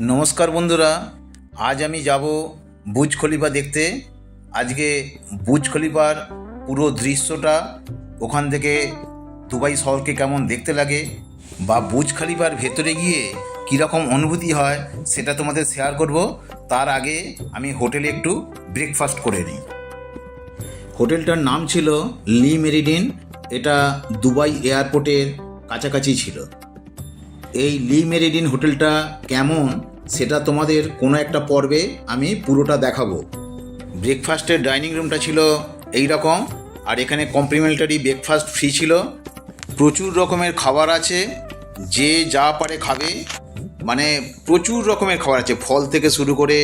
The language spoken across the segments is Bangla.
নমস্কার বন্ধুরা, আজ আমি যাব বুজ খলিফা দেখতে। আজকে বুজ খলিফার পুরো দৃশ্যটা ওখান থেকে দুবাই শহরকে কেমন দেখতে লাগে বা বুজ খলিফার ভেতরে গিয়ে কীরকম অনুভূতি হয় সেটা তোমাদের শেয়ার করব। তার আগে আমি হোটেলে একটু ব্রেকফাস্ট করে নিই। হোটেলটার নাম ছিল লি মেরিডিন, এটা দুবাই এয়ারপোর্টের কাছাকাছি ছিল। এই লি মেরিডিন হোটেলটা কেমন সেটা তোমাদের কোনো একটা পর্বে আমি পুরোটা দেখাবো। ব্রেকফাস্টের ডাইনিং রুমটা ছিল এই রকম আর এখানে কমপ্লিমেন্টারি ব্রেকফাস্ট ফ্রি ছিল। প্রচুর রকমের খাবার আছে, যে যা পারে খাবে। মানে প্রচুর রকমের খাবার আছে, ফল থেকে শুরু করে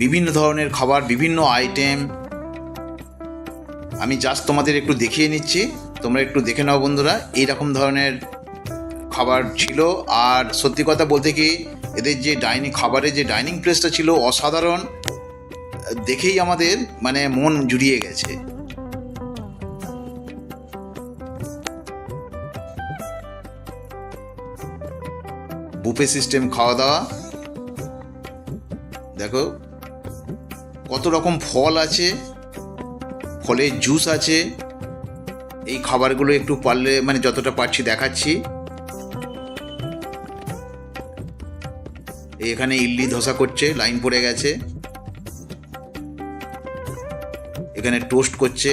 বিভিন্ন ধরনের খাবার, বিভিন্ন আইটেম। আমি জাস্ট তোমাদের একটু দেখিয়ে নিচ্ছি, তোমরা একটু দেখে নাও বন্ধুরা, এইরকম ধরনের খাবার ছিল। আর সত্যি কথা বলতে কি, এদের যে ডাইনিং, খাবারের যে ডাইনিং প্লেসটা ছিল অসাধারণ, দেখেই আমাদের মানে মন জুড়িয়ে গেছে। বুফে সিস্টেম খাওয়া দাওয়া। দেখো, কত রকম ফল আছে, ফলের জুস আছে। এই খাবারগুলো একটু পারলে মানে যতটা পারছি দেখাচ্ছি। এখানে ইডলি ধোসা করছে, লাইন পড়ে গেছে। এখানে টোস্ট করছে।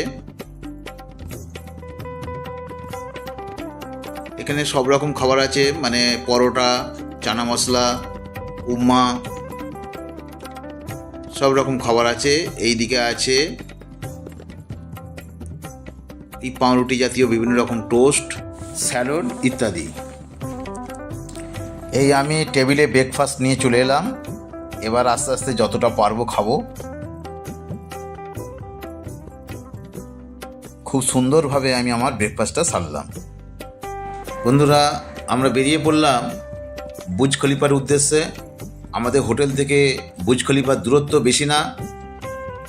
এখানে সব রকম খাবার আছে মানে পরোটা, চানা মশলা উপমা সব রকম খাবার আছে এই দিকে আছে। এই পাউরুটি জাতীয় বিভিন্ন রকম টোস্ট, স্যালাড ইত্যাদি। এই আমি টেবিলে ব্রেকফাস্ট নিয়ে চলে এলাম। এবার আস্তে আস্তে যতটা পারব খাব। খুব সুন্দরভাবে আমি আমার ব্রেকফাস্টটা সারলাম। বন্ধুরা, আমরা বেরিয়ে পড়লাম বুজ খলিফার উদ্দেশ্যে। আমাদের হোটেল থেকে বুজ খলিফার দূরত্ব বেশি না,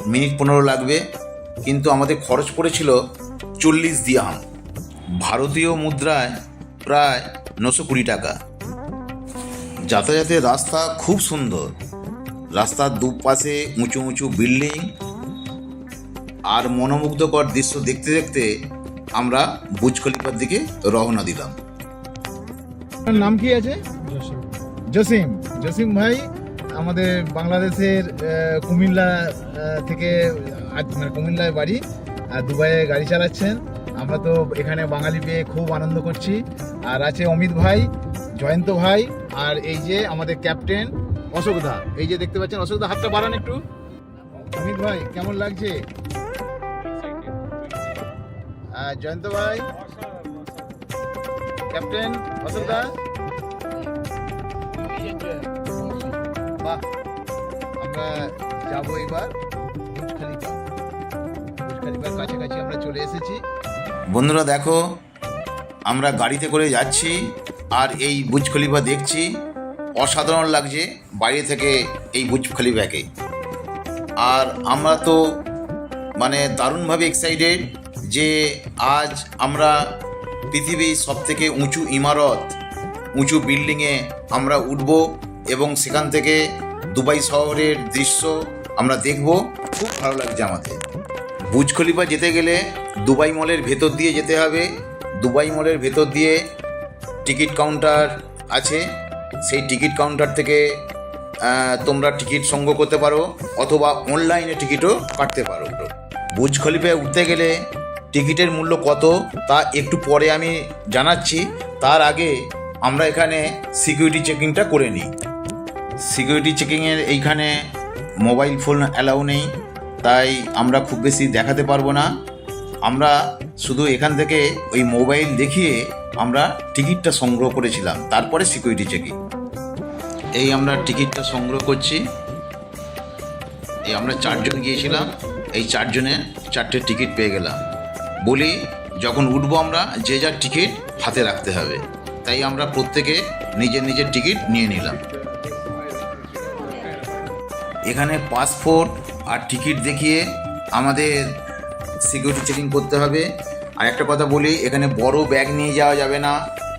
মিনিট পনেরো লাগবে। কিন্তু আমাদের খরচ পড়েছিল চল্লিশ দিয়াম ভারতীয় মুদ্রায় প্রায় নশো কুড়ি টাকা। যাতায়াতের রাস্তা খুব সুন্দর। রাস্তার দুপাশে উঁচু উঁচু বিল্ডিং আর মনোমুগ্ধকর দৃশ্য দেখতে দেখতে আমরা বুজ খলিফার দিকে রওনা দিলাম। নাম কি আছে? জসিম। জসিম। ভাই আমাদের বাংলাদেশের কুমিল্লা থেকে মানে কুমিল্লায় বাড়ি আর দুবাইয়ে গাড়ি চালাচ্ছেন। আমরা তো এখানে বাঙালি পেয়ে খুব আনন্দ করছি। আর আছে অমিত ভাই, জয়ন্ত ভাই, আর এই যে আমাদের ক্যাপ্টেন অশোক দা। এই যে দেখতে পাচ্ছেন, অশোক দা, হাতটা বাড়ান একটু। অমিত ভাই, কেমন লাগছে? জয়ন্ত ভাই, ক্যাপ্টেন অশোক দা? বাহ, আমরা যাব এবার কাছাকাছি আমরা চলে এসেছি। বন্ধুরা দেখো, আমরা গাড়িতে করে যাচ্ছি আর এই বুজ খলিফা দেখছি। অসাধারণ লাগছে বাইরে থেকে এই বুজ খলিফাকে। আর আমরা তো মানে দারুণভাবে এক্সাইটেড যে আজ আমরা পৃথিবীর সবথেকে উঁচু ইমারত, উঁচু বিল্ডিংয়ে আমরা উঠব এবং সেখান থেকে দুবাই শহরের দৃশ্য আমরা দেখব। খুব ভালো লাগছে আমাদের। বুজ খলিফা যেতে গেলে দুবাই মলের ভেতর দিয়ে যেতে হবে। দুবাই মলের ভেতর দিয়ে টিকিট কাউন্টার আছে। সেই টিকিট কাউন্টার থেকে তোমরা টিকিট সংগ্রহ করতে পারো অথবা অনলাইনে টিকিটও কাটতে পারো। বুজ খলিফায় উঠতে গেলে টিকিটের মূল্য কত তা একটু পরে আমি জানাচ্ছি। তার আগে আমরা এখানে সিকিউরিটি চেকিংটা করে নিই। সিকিউরিটি চেকিংয়ের এইখানে মোবাইল ফোন অ্যালাউ নেই, তাই আমরা খুব বেশি দেখাতে পারব না। আমরা শুধু এখান থেকে ওই মোবাইল দেখিয়ে আমরা টিকিটটা সংগ্রহ করেছিলাম, তারপরে সিকিউরিটি চেকিং এই আমরা টিকিটটা সংগ্রহ করছি। এই আমরা চারজন গিয়েছিলাম, এই চারজনে চারটে টিকিট পেয়ে গেলাম। বলি, যখন উঠবো আমরা, যে যার টিকিট হাতে রাখতে হবে। তাই আমরা প্রত্যেকে নিজের নিজের টিকিট নিয়ে নিলাম। এখানে পাসপোর্ট আর টিকিট দেখিয়ে আমাদের সিকিউরিটি চেকিং করতে হবে। আর একটা কথা বলি, এখানে বড় ব্যাগ নিয়ে যাওয়া যাবে না,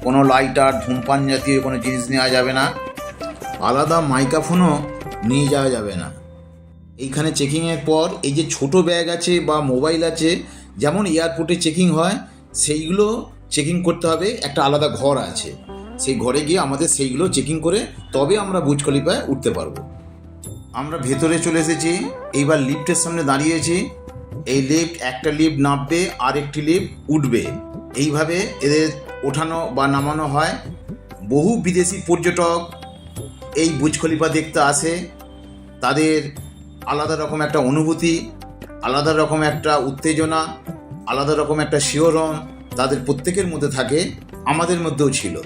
কোনো লাইটার ধূমপান জাতীয় কোনো জিনিস নেওয়া যাবে না, আলাদা মাইক্রোফোনও নিয়ে যাওয়া যাবে না। এইখানে চেকিংয়ের পর এই যে ছোট ব্যাগ আছে বা মোবাইল আছে, যেমন এয়ারপোর্টে চেকিং হয়, সেইগুলো চেকিং করতে হবে, একটা আলাদা ঘর আছে। সেই ঘরে গিয়ে আমাদের সেইগুলো চেকিং করে তবে আমরা বুজ খলিফায় উঠতে পারব। আমরা ভেতরে চলে এসেছি, এইবার লিফটের সামনে দাঁড়িয়েছি এই লিফট একটা লিফট নামবে আর একটি লিফট উঠবে। এইভাবে এদের ওঠানো বা নামানো হয়। বহু বিদেশি পর্যটক এই বুজ খলিফা দেখতে আসে। তাদের আলাদা রকম একটা অনুভূতি, আলাদা রকম একটা উত্তেজনা, আলাদা রকম একটা শিহরণ তাদের প্রত্যেকের মধ্যে থাকে, আমাদের মধ্যেও ছিল।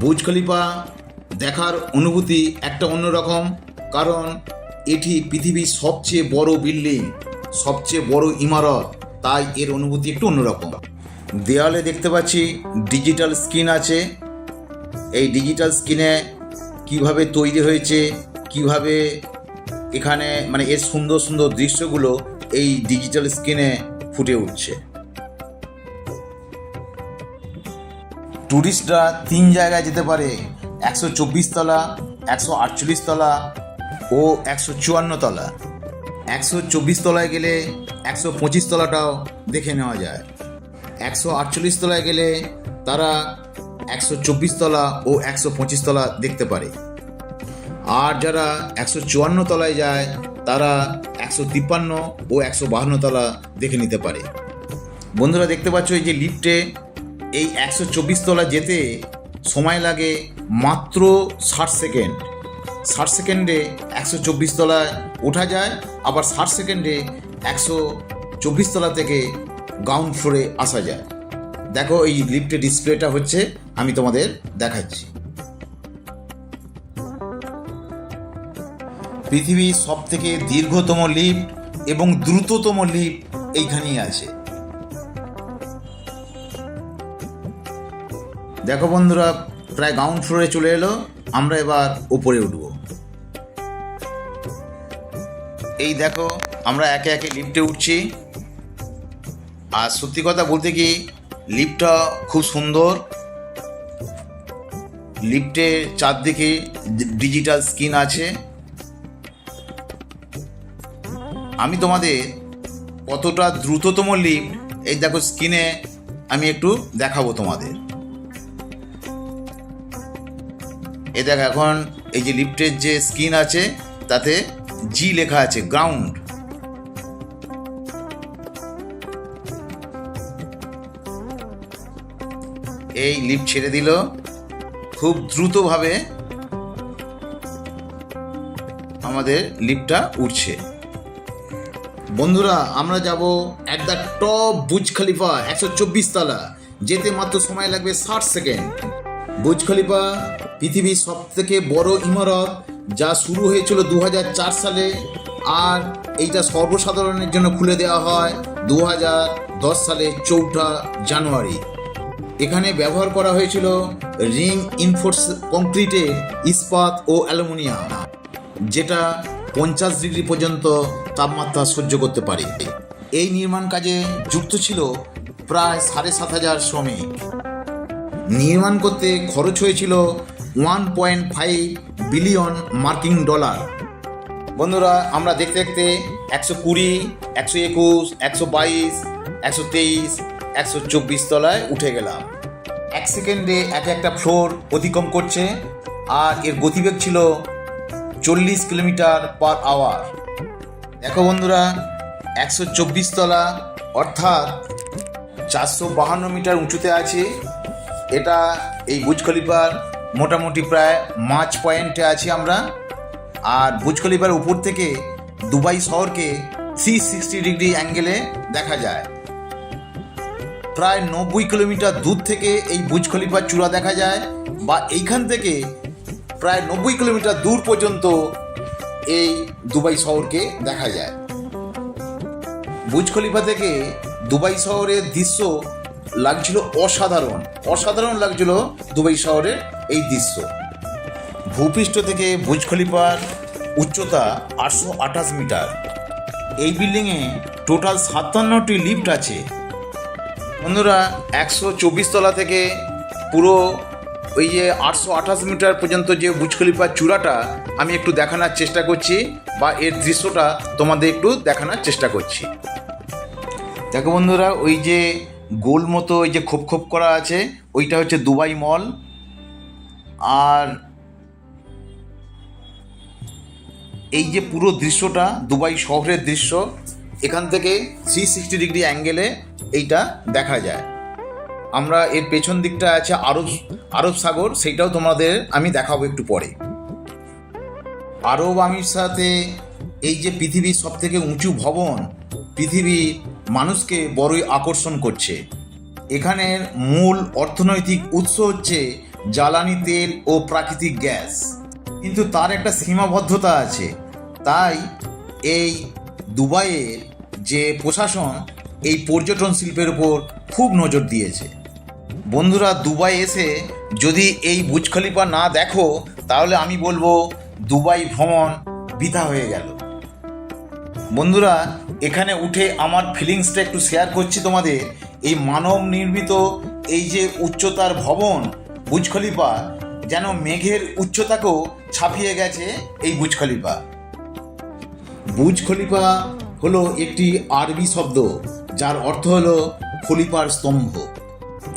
বুজ খলিফা দেখার অনুভূতি একটা অন্যরকম, কারণ এটি পৃথিবীর সবচেয়ে বড় বিল্ডিং। সবচেয়ে বড় ইমারত, তাই এর অনুভূতি একটু অন্যরকম। দেওয়ালে দেখতে পাচ্ছি ডিজিটাল স্ক্রিন আছে। এই ডিজিটাল স্ক্রিনে কীভাবে তৈরি হয়েছে, কীভাবে এখানে মানে এর সুন্দর সুন্দর দৃশ্যগুলো এই ডিজিটাল স্ক্রিনে ফুটে উঠছে। ট্যুরিস্টরা তিন জায়গায় যেতে পারে, একশো চব্বিশ তলা, একশো আটচল্লিশ তলা ও একশো চুয়ান্ন তলা। একশো চব্বিশ তলায় গেলে একশো পঁচিশ তলাটাও দেখে নেওয়া যায়। একশো আটচল্লিশ তলায় গেলে তারা একশো চব্বিশ তলা ও একশো পঁচিশ তলা দেখতে পারে। আর যারা একশো চুয়ান্ন তলায় যায়, তারা একশো তিপ্পান্ন ও একশো বাহান্ন তলা দেখে নিতে পারে। বন্ধুরা, দেখতে পাচ্ছ এই যে লিফটে এই একশো চব্বিশ তলা যেতে সময় লাগে মাত্র ষাট সেকেন্ড। ষাট সেকেন্ডে একশো চব্বিশ তলায় ওঠা যায়, আবার ষাট সেকেন্ডে একশো চব্বিশ তলা থেকে গ্রাউন্ড ফ্লোরে আসা যায়। দেখো এই লিফটের ডিসপ্লেটা হচ্ছে, আমি তোমাদের দেখাচ্ছি। পৃথিবীর সব থেকে দীর্ঘতম লিফট এবং দ্রুততম লিফট এইখানেই আছে। দেখো বন্ধুরা, প্রায় গ্রাউন্ড ফ্লোরে চলে এলো, আমরা এবার উপরে উঠব। এই দেখো, আমরা একে একে লিফটে উঠছি। আর সত্যি কথা বলতে কি, লিফটটা খুব সুন্দর। লিফটের চারদিকে ডিজিটাল স্ক্রিন আছে। আমি তোমাদের কতটা দ্রুততম লিফট, এই দেখো স্ক্রিনে আমি একটু দেখাবো তোমাদের। এই দেখো, এখন এই যে লিফটের যে স্ক্রিন আছে, তাতে জি লেখা আছে গ্রাউন্ড এই লিফট ছেড়ে দিল। খুব দ্রুতভাবে আমাদের লিফটটা উঠছে বন্ধুরা, আমরা যাব অ্যাট দ্য টপ বুজ খলিফা একশো চব্বিশ তলা। যেতে মাত্র সময় লাগবে ষাট সেকেন্ড। বুজ খলিফা পৃথিবীর সব থেকে বড় ইমারত যা শুরু হয়েছিল দু হাজার চার সালে, আর এইটা সর্বসাধারণের জন্য খুলে দেওয়া হয় দু দশ সালে চৌঠা জানুয়ারি। এখানে ব্যবহার করা হয়েছিল রিং ইনফোর্স কংক্রিটের ইস্পাত ও অ্যালুমিনিয়াম, যেটা পঞ্চাশ ডিগ্রি পর্যন্ত তাপমাত্রা সহ্য করতে পারে। এই নির্মাণ কাজে যুক্ত ছিল প্রায় সাড়ে সাত হাজার শ্রমিক। নির্মাণ করতে খরচ হয়েছিল ওয়ান পয়েন্ট ফাইভ বিলিয়ন মার্কিন ডলার বন্ধুরা, আমরা দেখতে দেখতে একশো কুড়ি, একশো একুশ, একশো বাইশ, একশো তেইশ, একশো চব্বিশ তলায় উঠে গেলাম। এক সেকেন্ডে এক একটা ফ্লোর অতিক্রম করছে আর এর গতিবেগ ছিল চল্লিশ কিলোমিটার পার আওয়ার। দেখো বন্ধুরা, একশো চব্বিশ তলা, অর্থাৎ চারশো বাহান্ন মিটার উঁচুতে আছে। এটা এই বুজ খলিফার মোটামুটি প্রায় মাঝ পয়েন্টে আছি আমরা। আর বুজ খলিফার উপর থেকে দুবাই শহরকে থ্রি সিক্সটি ডিগ্রি অ্যাঙ্গেলে দেখা যায়। প্রায় নব্বই কিলোমিটার দূর থেকে এই বুজ খলিফার চূড়া দেখা যায় বা এইখান থেকে প্রায় নব্বই কিলোমিটার দূর পর্যন্ত এই দুবাই শহরকে দেখা যায়। বুজ খলিফা থেকে দুবাই শহরের দৃশ্য লাগছিল অসাধারণ। অসাধারণ লাগছিল দুবাই শহরের এই দৃশ্য। ভূপৃষ্ঠ থেকে বুজ খলিফার উচ্চতা আটশো আঠাশ মিটার। এই বিল্ডিংয়ে টোটাল সাতান্নটি লিফট আছে। বন্ধুরা, একশো চব্বিশ তলা থেকে পুরো ওই যে আটশো আঠাশ মিটার পর্যন্ত যে বুজ খলিফার চূড়াটা আমি একটু দেখানোর চেষ্টা করছি বা এর দৃশ্যটা তোমাদের একটু দেখানোর চেষ্টা করছি। দেখো বন্ধুরা, ওই যে গোল মতো ওই যে খোপ খোপ করা আছে, ওইটা হচ্ছে দুবাই মল। আর এই যে পুরো দৃশ্যটা, দুবাই শহরের দৃশ্য, এখান থেকে থ্রি সিক্সটি ডিগ্রি অ্যাঙ্গেলে এইটা দেখা যায়। আমরা এর পেছন দিকটা আছে আরব আরব সাগর, সেইটাও তোমাদের আমি দেখাবো একটু পরে। আরব আমির সাথে এই যে পৃথিবীর সব থেকে উঁচু ভবন, পৃথিবী মানুষকে বড়ই আকর্ষণ করছে। এখানের মূল অর্থনৈতিক উৎস হচ্ছে জ্বালানি তেল ও প্রাকৃতিক গ্যাস। কিন্তু তার একটা সীমাবদ্ধতা আছে। তাই এই দুবাইয়ের যে প্রশাসন, এই পর্যটন শিল্পের উপর খুব নজর দিয়েছে। বন্ধুরা, দুবাই এসে যদি এই বুজ খলিফা না দেখো, তাহলে আমি বলব দুবাই ভ্রমণ বৃথা হয়ে গেল। বন্ধুরা, এখানে উঠে আমার ফিলিংসটা একটু শেয়ার করছি তোমাদের। এই মানব নির্মিত এই যে উচ্চতার ভবন বুজ খলিফা যেন মেঘের উচ্চতাকেও ছাপিয়ে গেছে এই বুজ খলিফা বুজ খলিফা হলো একটি আরবি শব্দ, যার অর্থ হলো খলিফার স্তম্ভ।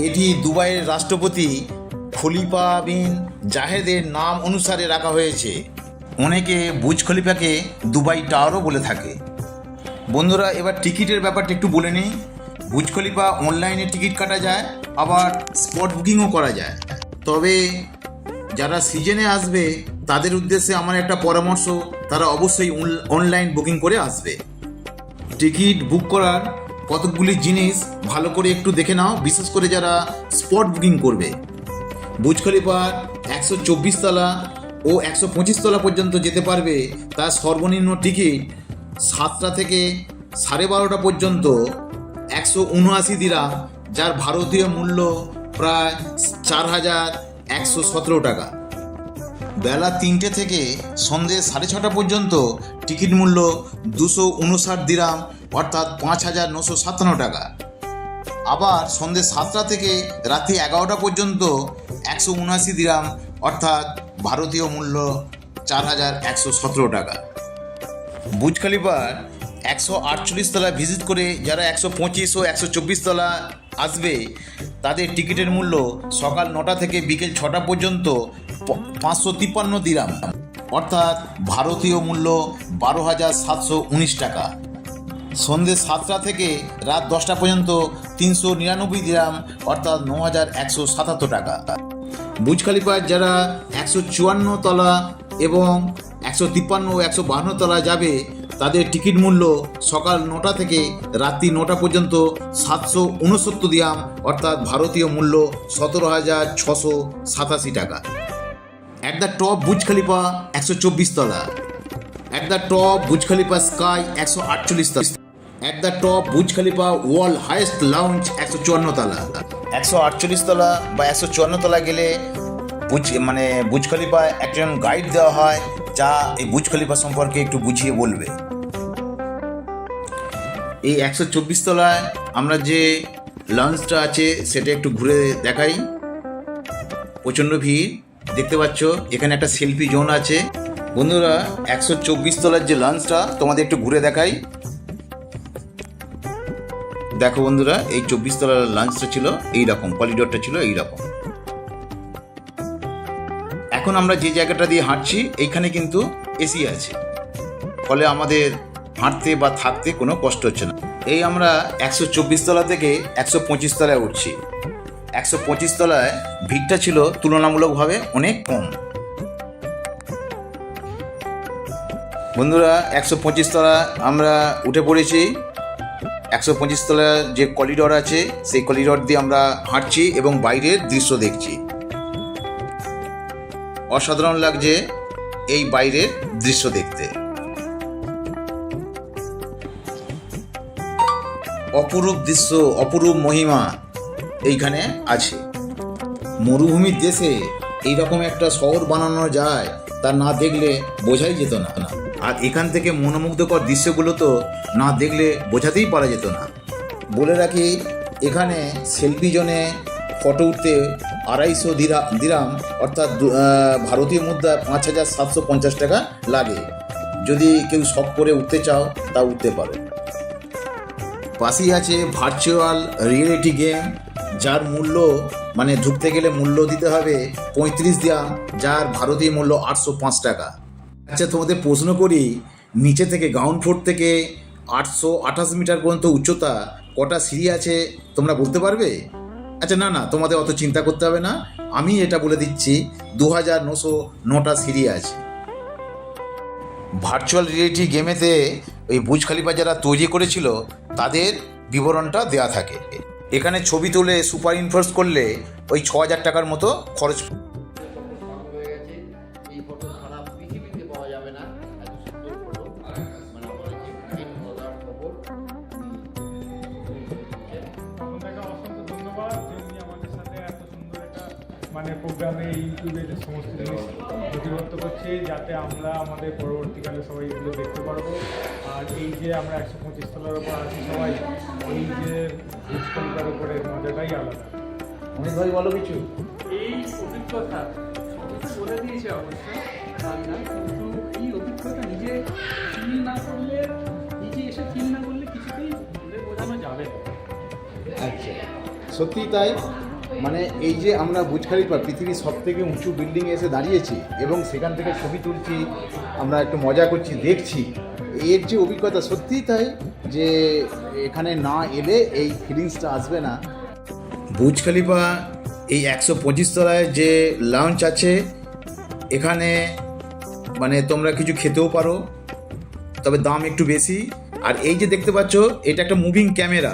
এটি দুবাইয়ের রাষ্ট্রপতি খলিফা বিন জাহেদের নাম অনুসারে রাখা হয়েছে। অনেকে বুজ খলিফাকে দুবাই টাওয়ারও বলে থাকে। বন্ধুরা, এবার টিকিটের ব্যাপারটা একটু বলে নিই। বুজ খলিফা অনলাইনে টিকিট কাটা যায়, আবার স্পট বুকিংও করা যায়। তবে যারা সিজনে আসবে, তাদের উদ্দেশ্যে আমার একটা পরামর্শ, তারা অবশ্যই অনলাইন বুকিং করে আসবে। টিকিট বুক করার কতকগুলি জিনিস ভালো করে একটু দেখে নাও, বিশেষ করে যারা স্পট বুকিং করবে। বুজ খলিফার একশো চব্বিশ তলা ও একশো পঁচিশ তলা পর্যন্ত যেতে পারবে। তার সর্বনিম্ন টিকিট সাতটা থেকে সাড়ে বারোটা পর্যন্ত একশো উনআশি দিরাম, যার ভারতীয় মূল্য প্রায় চার হাজার একশো সতেরো টাকা। বেলা তিনটে থেকে সন্ধে সাড়ে ছটা পর্যন্ত টিকিট মূল্য দুশো উনষাট দিরাম, অর্থাৎ পাঁচ হাজার নশো সাতান্ন টাকা। আবার সন্ধে সাতটা থেকে রাত্রি এগারোটা পর্যন্ত একশো উনআশি দিরাম, অর্থাৎ ভারতীয় মূল্য চার হাজার একশো সতেরো টাকা। বুজ খলিফার একশো আটচল্লিশ তলা ভিজিট করে যারা একশো পঁচিশ ও একশো চব্বিশ তলা আসবে, তাদের টিকিটের মূল্য সকাল নটা থেকে বিকেল ছটা পর্যন্ত পাঁচশো তিপ্পান্ন দিরাম। অর্থাৎ ভারতীয় মূল্য বারো হাজার সাতশো উনিশ টাকা। সন্ধ্যে সাতটা থেকে রাত দশটা পর্যন্ত তিনশো নিরানব্বই দিরাম, অর্থাৎ ন হাজার একশো সাতাত্তর টাকা। বুজ খলিফার যারা একশো চুয়ান্ন তলা এবং একশো তিপ্পান্ন একশো বাহান্ন তলা যাবে তাদের টিকিট মূল্য সকাল নটা থেকে রাত্রি নটা পর্যন্ত সাতশো উনসত্তর দিয়াম, অর্থাৎ ভারতীয় মূল্য সতেরো হাজার ছশো সাতাশি টাকা। অ্যাট দ্য টপ বুজ খলিফা একশো চব্বিশ তলা। অ্যাট দ্য টপ বুজ খলিফা স্কাই একশো আটচল্লিশ তলা। অ্যাট দ্য টপ বুজ খলিফা ওয়ার্ল্ড হাইয়েস্ট লাউঞ্জ একশো চুয়ান্ন তলা। একশো আটচল্লিশ তলা বা একশো চুয়ান্ন তলা গেলে বুজ মানে বুজ খলিফা একজন গাইড দেওয়া হয়, যা এই বুজ খলিফা সম্পর্কে একটু বুঝিয়ে বলবে। এই একশো চব্বিশ তলায় আমরা যে লঞ্চটা আছে, সেটা একটু ঘুরে দেখাই। প্রচণ্ড ভিড়, দেখতে পাচ্ছ, এখানে একটা সেলফি জোন আছে। বন্ধুরা, একশো চব্বিশ তলার যে লঞ্চটা, তোমাদের একটু ঘুরে দেখাই। দেখো বন্ধুরা, এই চব্বিশ তলার লঞ্চটা ছিল এই রকম করিডোরটা ছিল এই রকম এখন আমরা যে জায়গাটা দিয়ে হাঁটছি, এইখানে কিন্তু এসি আছে। ফলে আমাদের হাঁটতে বা থাকতে কোনো কষ্ট হচ্ছে না। এই আমরা একশো চব্বিশ তলা থেকে একশো পঁচিশ তলায় উঠছি। একশো পঁচিশ তলায় ভিড়টা ছিল তুলনামূলকভাবে অনেক কম। বন্ধুরা, একশো পঁচিশ তলা আমরা উঠে পড়েছি। একশো পঁচিশ তলার যে করিডোর আছে, সেই করিডোর দিয়ে আমরা হাঁটছি এবং বাইরের দৃশ্য দেখছি। অসাধারণ লাগছে এই বাইরের দৃশ্য দেখতে। অপরূপ দৃশ্য, অপরূপ মহিমা এইখানে আছে। মরুভূমির দেশে এইরকম একটা শহর বানানো যায়, তা না দেখলে বোঝাই যেত না। আর এখান থেকে মনোমুগ্ধকর দৃশ্যগুলো তো না দেখলে বোঝাতেই পারা যেত না। বলে রাখি, এখানে সেলফি ফটো উঠতে আড়াইশো দিরা, দিরাম, অর্থাৎ ভারতীয় মুদ্রা পাঁচ হাজার সাতশো পঞ্চাশ টাকা লাগে। যদি কেউ শখ করে উঠতে চাও, তা উঠতে পারো। পাশেই আছে ভার্চুয়াল রিয়েলিটি গেম যার মূল্য মানে ঢুকতে গেলে মূল্য দিতে হবে পঁয়ত্রিশ দিয়াম যার ভারতীয় মূল্য আটশো পাঁচ টাকা। আচ্ছা তোমাদের প্রশ্ন করি, নিচে থেকে গ্রাউন্ড ফ্লোর থেকে আটশো আঠাশ মিটার পর্যন্ত উচ্চতা কটা সিঁড়ি আছে, তোমরা বলতে পারবে? আচ্ছা না না, তোমাদের অত চিন্তা করতে হবে না। আমি এটা বলে দিচ্ছি দু হাজার নশো নটা সিঁড়ি আছে। ভার্চুয়াল রিয়েলিটি গেমেতে ওই বুজ খালিফা যারা তৈরি করেছিল তাদের বিবরণটা দেয়া থাকে। এখানে ছবি তুলে সুপার ইনফোর্স করলে ওই ছ হাজার টাকার মতো খরচ মানে প্রোগ্রামে ইউটিউবে যে সমস্ত জিনিস নথিবদ্ধ করছে যাতে আমরা আমাদের পরবর্তীকালে সবাই এগুলো দেখতে পারব। আর এই যে আমরা একশো পঁচিশ তলার উপর আছি সবাই এই যে ভুজকলিকার উপরে মজাটাই আলাদা। অমিত ভাই বলো কিছু। এই অভিজ্ঞতা বলে দিয়েছে অবশ্যই কিন্তু এই অভিজ্ঞতা নিজে ফিল না করলে নিজে এসে ফিল না করলে কিছুতেই বোঝানো যাবে আচ্ছা। সত্যি তাই? মানে এই যে আমরা বুজ খালিফা পৃথিবীর সব থেকে উঁচু বিল্ডিং এসে দাঁড়িয়েছি এবং সেখান থেকে ছবি তুলছি, আমরা একটু মজা করছি, দেখছি, এর যে অভিজ্ঞতা সত্যিই তাই যে এখানে না এলে এই ফিলিংসটা আসবে না। বুজ খালিফা এই একশো পঁচিশ তলায় যে লাউঞ্চ আছে, এখানে মানে তোমরা কিছু খেতেও পারো, তবে দাম একটু বেশি। আর এই যে দেখতে পাচ্ছ, এটা একটা মুভিং ক্যামেরা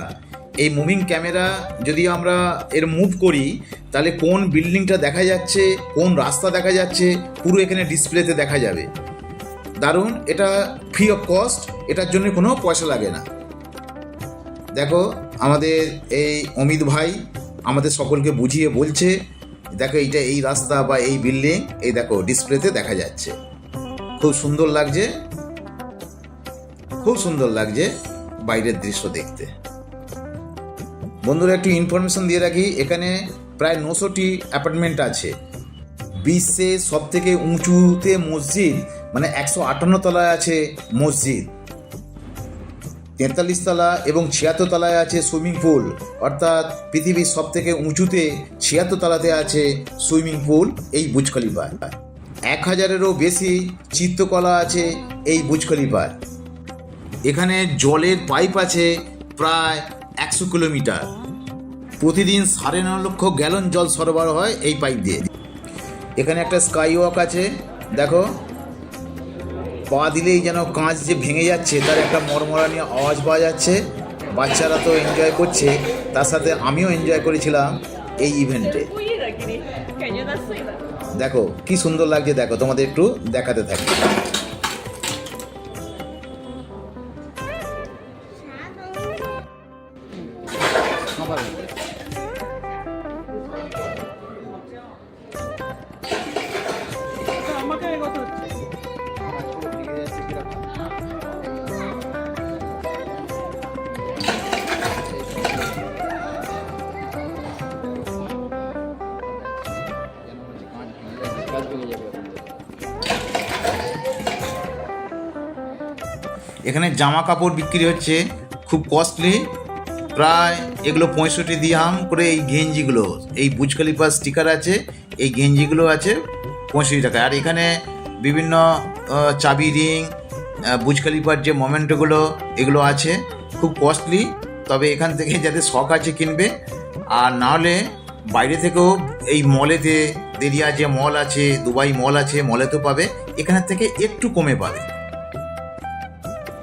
এই মুভিং ক্যামেরা যদি আমরা এর মুভ করি, তাহলে কোন বিল্ডিংটা দেখা যাচ্ছে, কোন রাস্তা দেখা যাচ্ছে, পুরো এখানে ডিসপ্লেতে দেখা যাবে। দারুণ, এটা ফ্রি অফ কস্ট এটার জন্য কোনো পয়সা লাগে না। দেখো, আমাদের এই অমিত ভাই আমাদের সকলকে বুঝিয়ে বলছে, দেখো এইটা এই রাস্তা বা এই বিল্ডিং এই দেখো ডিসপ্লেতে দেখা যাচ্ছে। খুব সুন্দর লাগছে। খুব সুন্দর লাগছে বাইরের দৃশ্য দেখতে। বন্ধুরা, একটু ইনফরমেশন দিয়ে রাখি। এখানে প্রায় নশোটি অ্যাপার্টমেন্ট আছে। বিশ্বের সব থেকে উঁচুতে মসজিদ মানে একশো আটান্ন তলায় আছে মসজিদ। তেতাল্লিশ তলা এবং ছিয়াত্তর তলায় আছে সুইমিং পুল। অর্থাৎ পৃথিবীর সব থেকে উঁচুতে ছিয়াত্তর তলাতে আছে সুইমিং পুল এই বুজ খলিফায় এক হাজারেরও বেশি চিত্রকলা আছে এই বুজ খলিফায় এখানে জলের পাইপ আছে প্রায় একশো কিলোমিটার। প্রতিদিন সাড়ে ন লক্ষ গ্যালন জল সরবরাহ হয় এই পাইপ দিয়ে। এখানে একটা স্কাই ওয়াক আছে, দেখো। পা দিলেই যেন কাঁচ যে ভেঙে যাচ্ছে, তার একটা মরমরানি আওয়াজ পাওয়া যাচ্ছে। বাচ্চারা তো এনজয় করছে, তার সাথে আমিও এনজয় করেছিলাম এই ইভেন্টে. দেখো, কি সুন্দর লাগছে, দেখো, তোমাদের একটু দেখাতে থাকি। এখানে জামা কাপড় বিক্রি হচ্ছে, খুব কস্টলি প্রায় এগুলো পঁয়ষট্টি দিহাম করে এই গেঞ্জিগুলো। এই বুজ স্টিকার আছে এই গেঞ্জিগুলো আছে পঁয়ষট্টি টাকা আর এখানে বিভিন্ন চাবি রিং আহ, বুজ খলিফার যে মোমেন্টগুলো এগুলো আছে। খুব কস্টলি তবে এখান থেকে যাদের শখ আছে কিনবে। আর নাহলে বাইরে থেকেও এই মলেতে দেরিয়া যে মল আছে দুবাই মল আছে মলেতেও পাবে। এখানের থেকে একটু কমে পাবে।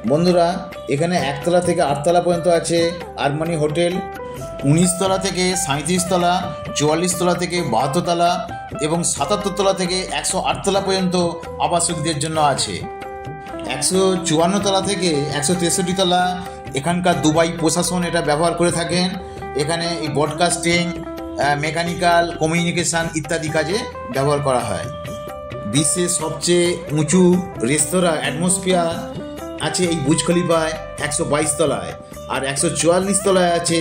বন্ধুরা এখানে একতলা থেকে আটতলা পর্যন্ত আছে আরমানি হোটেল। উনিশ তলা থেকে সাঁত্রিশ তলা চুয়াল্লিশ তলা থেকে বাহাত্তর তলা এবং সাতাত্তর তলা থেকে একশো আটতলা পর্যন্ত আবাসিকদের জন্য আছে। একশো চুয়ান্ন তলা থেকে একশো তেষট্টি তলা এখানকার দুবাই প্রশাসন এটা ব্যবহার করে থাকেন। এখানে এই ব্রডকাস্টিং মেকানিক্যাল কমিউনিকেশান ইত্যাদি কাজে ব্যবহার করা হয়। বিশ্বের সবচেয়ে উঁচু রেস্তোরাঁ অ্যাটমসফিয়ার আছে এই বুজ খলিফায় একশো বাইশ তলায় আর একশো চুয়াল্লিশ তলায় আছে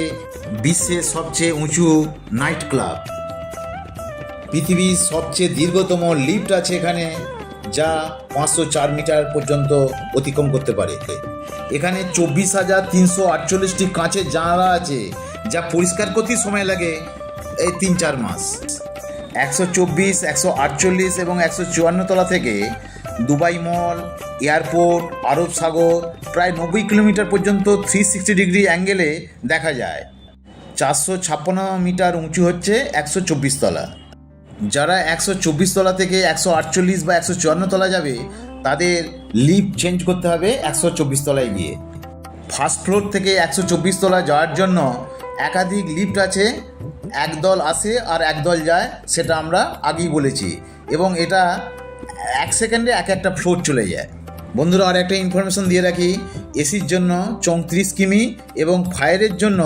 বিশ্বের সবচেয়ে উঁচু নাইট ক্লাব পৃথিবীর সবচেয়ে দীর্ঘতম লিফট আছে এখানে, যা পাঁচশো চার মিটার পর্যন্ত অতিক্রম করতে পারে। এখানে চব্বিশ হাজার তিনশো আটচল্লিশটি কাঁচের জানালা আছে, যা পরিষ্কার করতেই সময় লাগে এই তিন চার মাস। একশো চব্বিশ, একশো আটচল্লিশ এবং একশো চুয়ান্ন তলা থেকে দুবাই মল, এয়ারপোর্ট, আরব সাগর, প্রায় নব্বই কিলোমিটার পর্যন্ত থ্রি সিক্সটি ডিগ্রি অ্যাঙ্গেলে দেখা যায়। চারশো ছাপ্পান্ন মিটার উঁচু হচ্ছে একশো চব্বিশ তলা। যারা একশো চব্বিশ তলা থেকে একশো আটচল্লিশ বা একশো চুয়ান্ন তলা যাবে, তাদের লিফট চেঞ্জ করতে হবে একশো চব্বিশ তলায় গিয়ে। ফার্স্ট ফ্লোর থেকে একশো চব্বিশ তলা যাওয়ার জন্য একাধিক লিফট আছে, একদল আসে আর একদল যায়, সেটা আমরা আগেই বলেছি। এবং এটা এক সেকেন্ডে এক একটা ফ্লোর চলে যায়। বন্ধুরা, আর একটা ইনফরমেশন দিয়ে রাখি। এসির জন্য চৌত্রিশ কিমি এবং ফায়ারের জন্য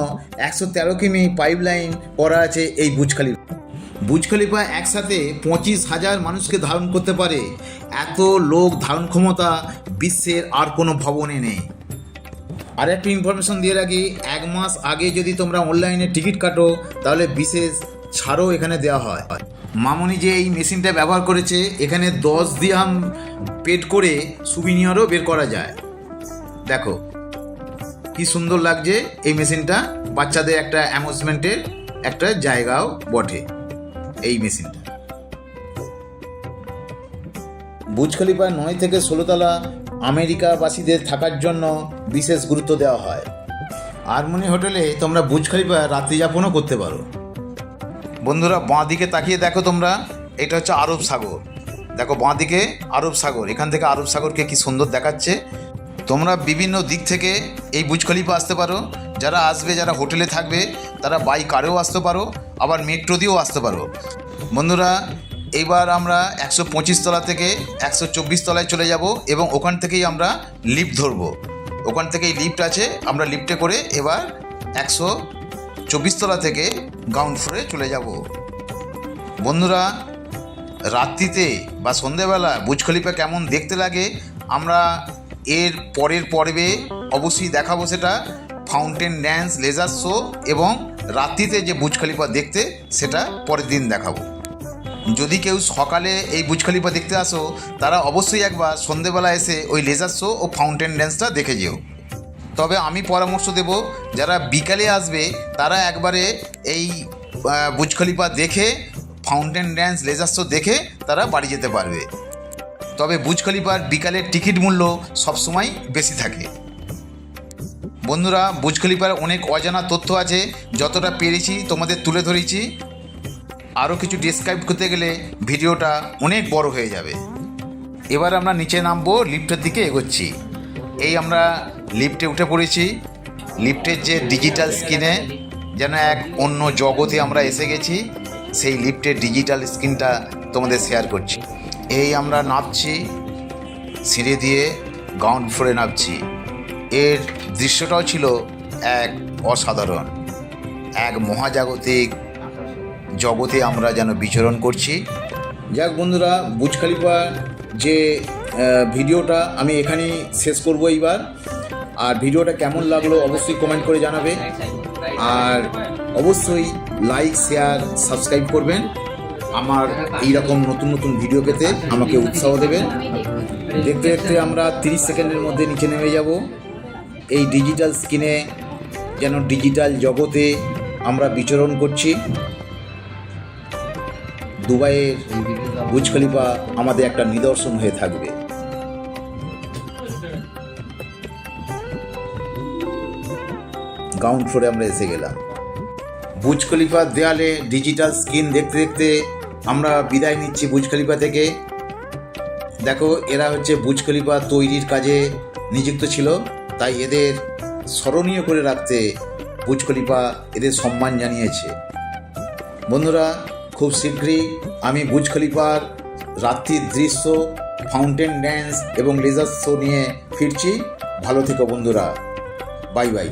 একশো তেরো কিমি পাইপ লাইন করা আছে এই বুজখালি বুজ খলিফা একসাথে পঁচিশ হাজার মানুষকে ধারণ করতে পারে। এত লোক ধারণ ক্ষমতা বিশ্বের আর কোনো ভবনে নেই। আর একটা ইনফরমেশন দিয়ে রাখি, এক মাস আগে যদি তোমরা অনলাইনে টিকিট কাটো, তাহলে বিশেষ ছাড়ও এখানে দেওয়া হয়। মামনি যে এই মেশিনটা ব্যবহার করেছে, এখানে দশ দিয়াম পেড করে সুবিনিয়রও বের করা যায়। দেখো, কি সুন্দর লাগছে এই মেশিনটা। বাচ্চাদের একটা অ্যামুজমেন্টের একটা জায়গাও বটে এই মেশিনটা। বুজ খলিফা নয় থেকে ষোলোতলা আমেরিকাবাসীদের থাকার জন্য বিশেষ গুরুত্ব দেওয়া হয়। আরমনি হোটেলে তোমরা বুজ রাত্রিযাপনও করতে পারো। বন্ধুরা, বাঁ দিকে তাকিয়ে দেখো তোমরা, এটা হচ্ছে আরব সাগর। দেখো, বাঁ দিকে আরব সাগর, এখান থেকে আরব সাগরকে কি সুন্দর দেখাচ্ছে। তোমরা বিভিন্ন দিক থেকে এই বুজ খলিফা আসতে পারো, যারা আসবে, যারা হোটেলে থাকবে, তারা বাই কারেও আসতে পারো, আবার মেট্রো দিয়েও আসতে পারো। বন্ধুরা এইবার আমরা একশো পঁচিশ তলা থেকে একশো চব্বিশ তলায় চলে যাব এবং ওখান থেকেই আমরা লিফট ধরবো। ওখান থেকেই লিফট আছে, আমরা লিফটে করে এবার একশো চব্বিশ তলা থেকে গ্রাউন্ড ফ্লোরে চলে যাব। বন্ধুরা, রাত্রিতে বা সন্ধেবেলা বুজ কেমন দেখতে লাগে, আমরা এর পরের পর্বে অবশ্যই দেখাবো সেটা ফাউন্টেন ড্যান্স লেজার শো এবং রাত্রিতে যে বুজ খলিফা দেখতে, সেটা পরের দিন দেখাবো। যদি কেউ সকালে এই বুজ খলিফা দেখতে আসো, তারা অবশ্যই একবার সন্ধেবেলা এসে ওই লেজার শো ও ফাউন্টেন ড্যান্সটা দেখে যেও। তবে আমি পরামর্শ দেব, যারা বিকালে আসবে, তারা একবারে এই বুজ খলিফা দেখে, ফাউন্টেন ড্যান্স, লেজার শো দেখে তারা বাড়ি যেতে পারবে। তবে বুজ খলিফার বিকালের টিকিট মূল্য সবসময় বেশি থাকে। বন্ধুরা বুজ খলিফার অনেক অজানা তথ্য আছে, যতটা পেরেছি তোমাদের তুলে ধরেছি। আরও কিছু ডিসক্রাইব করতে গেলে ভিডিওটা অনেক বড় হয়ে যাবে। এবার আমরা নিচে নামবো লিফটের দিকে এগোচ্ছি। এই আমরা লিফটে উঠে পড়েছি। লিফটের যে ডিজিটাল স্ক্রিনে যেন এক অন্য জগতে আমরা এসে গেছি, সেই লিফটের ডিজিটাল স্ক্রিনটা তোমাদের শেয়ার করছি। এই আমরা নামছি সিঁড়ি দিয়ে গ্রাউন্ড ফ্লোরে নামছি এর দৃশ্যটাও ছিল এক অসাধারণ, এক মহাজাগতিক জগতে আমরা যেন বিচরণ করছি। যাক বন্ধুরা বুজ খালিফা যে ভিডিওটা আমি এখানেই শেষ করব এইবার। আর ভিডিওটা কেমন লাগল অবশ্যই কমেন্ট করে জানাবে। আর অবশ্যই লাইক শেয়ার সাবস্ক্রাইব করবেন। আমার এই রকম নতুন নতুন ভিডিও পেতে আমাকে উৎসাহ দেবেন। দেখতে দেখতে আমরা তিরিশ সেকেন্ডের মধ্যে নিচে নেমে যাব। এই ডিজিটাল স্ক্রিনে যেন ডিজিটাল জগতে আমরা বিচরণ করছি। দুবাইয়ের বুজ খলিফা আমাদের একটা নিদর্শন হয়ে থাকবে। গ্রাউন্ড ফ্লোরে আমরা এসে গেলাম। বুজ খলিফার দেয়ালে ডিজিটাল স্ক্রিন দেখতে দেখতে আমরা বিদায় নিচ্ছি বুজ খলিফা থেকে। দেখো, এরা হচ্ছে বুজ খলিফা তৈরির কাজে নিযুক্ত ছিল, তাই এদের স্মরণীয় করে রাখতে বুজ খলিফা এদের সম্মান জানিয়েছে। বন্ধুরা, খুব শীঘ্রই আমি বুজ খলিফার রাত্রির দৃশ্য ফাউন্টেন ড্যান্স এবং লেজার শো নিয়ে ফিরছি। ভালো থেকো বন্ধুরা। Bye bye.